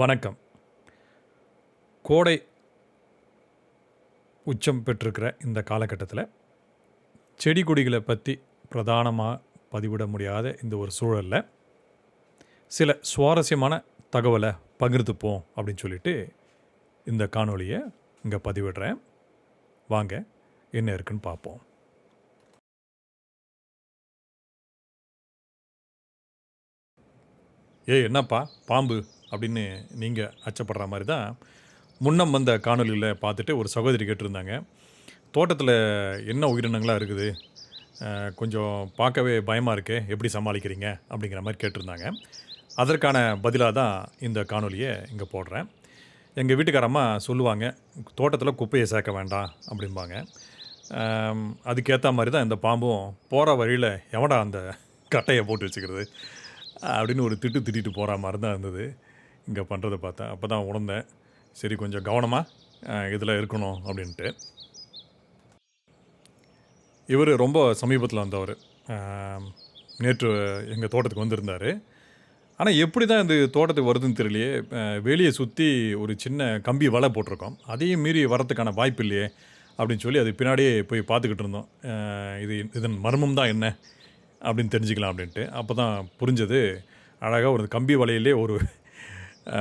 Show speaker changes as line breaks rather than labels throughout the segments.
வணக்கம். கோடை உச்சம் பெற்றிருக்கிற இந்த காலகட்டத்தில் செடி கொடிகளை பற்றி பிரதானமாக பதிவிட முடியாத இந்த ஒரு சூழலில் சில சுவாரஸ்யமான தகவலை பகிர்ந்துப்போம் அப்படின்னு சொல்லிட்டு இந்த காணொலியை இங்கே பதிவிடுறேன். வாங்க என்ன இருக்குன்னு பார்ப்போம். ஏய் என்னப்பா? பாம்பு. அப்படின்னு நீங்கள் அச்சப்படுற மாதிரி தான் முன்னம் வந்த காணொலியில் பார்த்துட்டு ஒரு சகோதரி கேட்டிருந்தாங்க. தோட்டத்தில் என்ன உயிரினங்களாக இருக்குது? கொஞ்சம் பார்க்கவே பயமாக இருக்கே எப்படி சமாளிக்கிறீங்க? அப்படிங்கிற மாதிரி கேட்டிருந்தாங்க. அதற்கான பதிலாக தான் இந்த காணொலியை இங்கே போடுறேன். எங்கள் வீட்டுக்காரம்மா சொல்லுவாங்க தோட்டத்தில் குப்பையை சேர்க்க வேண்டாம் அப்படிம்பாங்க. அதுக்கேற்ற மாதிரி தான் இந்த பாம்பும் போகிற வழியில் எவடா அந்த கட்டையை போட்டு வச்சுக்கிறது? அப்படின்னு ஒரு திட்டு திட்டிட்டு போகிற மாதிரி தான் இருந்தது. இங்கே பண்ணுறதை பார்த்தேன். அப்போ தான் உணர்ந்தேன். சரி கொஞ்சம் கவனமாக இதில் இருக்கணும் அப்படின்ட்டு. இவர் ரொம்ப சமீபத்தில் வந்தவர். நேற்று எங்கள் தோட்டத்துக்கு வந்திருந்தார். ஆனால் எப்படி தான் இந்த தோட்டத்துக்கு வருதுன்னு தெரியலையே. வெளியே சுற்றி ஒரு சின்ன கம்பி வலை போட்டிருக்கோம். அதையும் மீறி வரத்துக்கான வாய்ப்பு இல்லையே அப்படின்னு சொல்லி அது பின்னாடியே போய் பார்த்துக்கிட்டு இருந்தோம். இது இதன் மர்மம் தான் என்ன அப்படின்னு தெரிஞ்சுக்கலாம் அப்படின்ட்டு. அப்போ தான் புரிஞ்சது. அழகாக ஒரு கம்பி வலையிலே ஒரு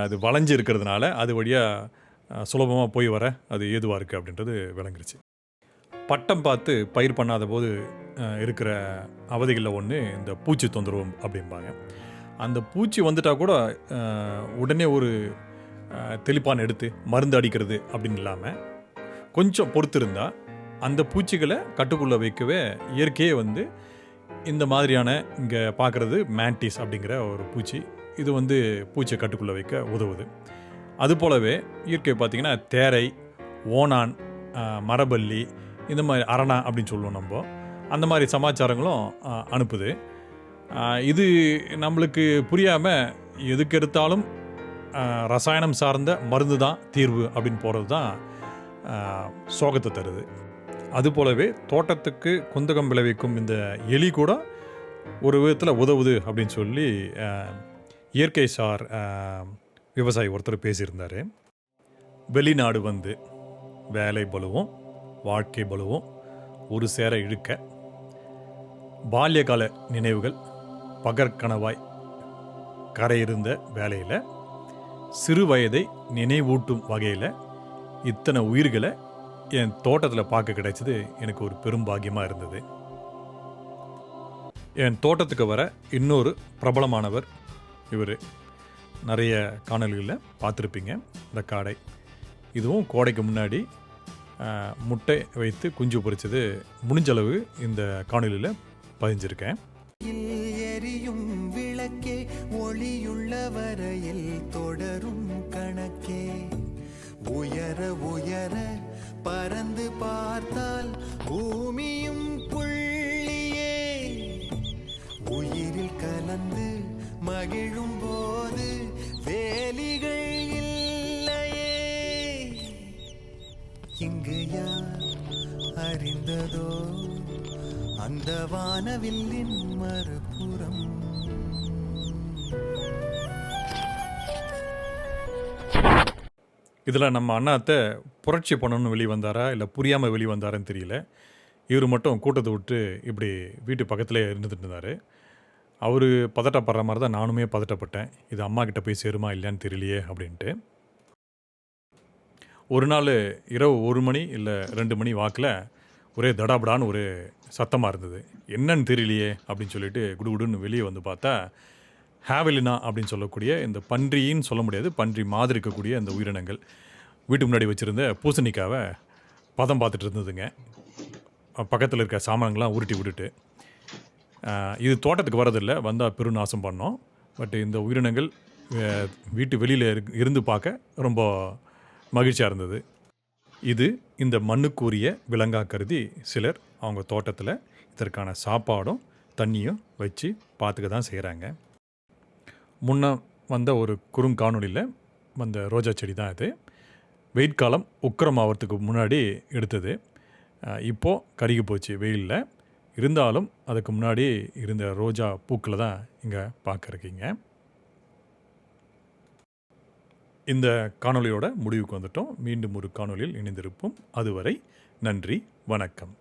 அது வளைஞ்சு இருக்கிறதுனால அது வழியாக சுலபமாக போய் வர அது ஏதுவாக இருக்குது அப்படின்றது விளங்குருச்சு. பட்டம் பார்த்து பயிர் பண்ணாத போது இருக்கிற அவதிகளில் ஒன்று இந்த பூச்சி தொந்தரவு அப்படிம்பாங்க. அந்த பூச்சி வந்துட்டா கூட உடனே ஒரு தெளிப்பான் எடுத்து மருந்து அடிக்கிறது அப்படின்னு இல்லாமல் கொஞ்சம் பொறுத்திருந்தால் அந்த பூச்சிகளை கட்டுக்குள்ளே வைக்கவே இயற்கையே வந்து இந்த மாதிரியான இங்கே பார்க்குறது மேண்டிஸ் அப்படிங்கிற ஒரு பூச்சி இது வந்து பூச்சியை கட்டுக்குள்ளே வைக்க உதவுது. அது போலவே இயற்கை பார்த்திங்கன்னா தேரை ஓணான் மரபல்லி இந்த மாதிரி அரணா அப்படின்னு சொல்லுவோம் நம்ம. அந்த மாதிரி சமாச்சாரங்களும் அனுப்புது. இது நம்மளுக்கு புரியாமல் எதுக்கு எடுத்தாலும் ரசாயனம் சார்ந்த மருந்து தான் தீர்வு அப்படின்னு போகிறது தான் சோகத்தை தருது. அது போலவே தோட்டத்துக்கு குந்தகம் விளைவிக்கும் இந்த எலி கூட ஒரு விதத்தில் உதவுது அப்படின்னு சொல்லி இயற்கை சார் விவசாயி ஒருத்தர் பேசியிருந்தார். வெளிநாடு வந்து வேலை பலுவும் வாழ்க்கை பலுவும் ஒரு சேர இழுக்க பால்யகால நினைவுகள் பகற்கனவாய் கரையிருந்த வேலையில் சிறு வயதை நினைவூட்டும் வகையில் இத்தனை உயிர்களை என் தோட்டத்தில் பார்க்க கிடைச்சது எனக்கு ஒரு பெரும் பாக்கியமாக இருந்தது. என் தோட்டத்துக்கு வர இன்னொரு பிரபலமானவர் இவர் நிறைய காணொலிகளில் பார்த்துருப்பீங்க இந்த காடை. இதுவும் கோடைக்கு முன்னாடி முட்டை வைத்து குஞ்சு பொரிச்சது முடிஞ்சளவு இந்த காணொலியில் பதிஞ்சிருக்கேன்.
எரியும் விளக்கே ஒளியுள்ள வரையில் தொடரும் கணக்கே. உயர உயர பறந்து ப அறிந்ததோ அந்த வானவில்லின் மறுபுறம்.
இதில் நம்ம அண்ணாத்தை புரட்சி பண்ணணும்னு வெளியே வந்தாரா இல்லை புரியாமல் வெளியே வந்தாரான்னு தெரியல. இவர் மட்டும் கூட்டத்தை விட்டு இப்படி வீட்டு பக்கத்துலேயே இருந்துட்டு இருந்தார். அவர் பதட்டப்படுற மாதிரி தான் நானுமே பதட்டப்பட்டேன். இது அம்மா கிட்ட போய் சேருமா இல்லையான்னு தெரியலையே அப்படின்ட்டு. ஒரு நாள் இரவு ஒரு மணி இல்லை ரெண்டு மணி வாக்கில் ஒரே தடாபடான்னு ஒரு சத்தமாக இருந்தது. என்னன்னு தெரியலையே அப்படின்னு சொல்லிட்டு குடுகுடுன்னு வெளியே வந்து பார்த்தா ஹேவலினா அப்படின்னு சொல்லக்கூடிய இந்த பன்றின்னு சொல்ல முடியாது பன்றி மாதிரி இருக்கக்கூடிய அந்த உயிரினங்கள். வீட்டு முன்னாடி வச்சுருந்த பூசணிக்காவை பதம் பார்த்துட்டு இருந்ததுங்க. பக்கத்தில் இருக்க சாமான்கள்லாம் உருட்டி விட்டுட்டு இது தோட்டத்துக்கு வரதில்லை வந்தால் பெருநாசம் பண்ணோம். பட் இந்த உயிரினங்கள் வீட்டு வெளியில் இருந்து பார்க்க ரொம்ப மகிழ்ச்சியாக இருந்தது. இது இந்த மண்ணுக்குரிய விலங்கா கருதி சிலர் அவங்க தோட்டத்தில் இதற்கான சாப்பாடும் தண்ணியும் வச்சு பார்த்துக்க தான் செய்கிறாங்க முன்ன வந்த ஒரு குறுங்காணொளியில் வந்த ரோஜா செடி தான் இது. வெயில் காலம் உக்கரம் ஆகிறதுக்கு முன்னாடி எடுத்தது. இப்போது கருகி போச்சு வெயிலில். இருந்தாலும் அதுக்கு முன்னாடி இருந்த ரோஜா பூக்களை தான் இங்கே பார்க்க இருக்கீங்க இந்த காணொளியோட முடிவுக்கு வந்துட்டோம். மீண்டும் ஒரு காணொளியில் இணைந்திருப்போம். அதுவரை நன்றி வணக்கம்.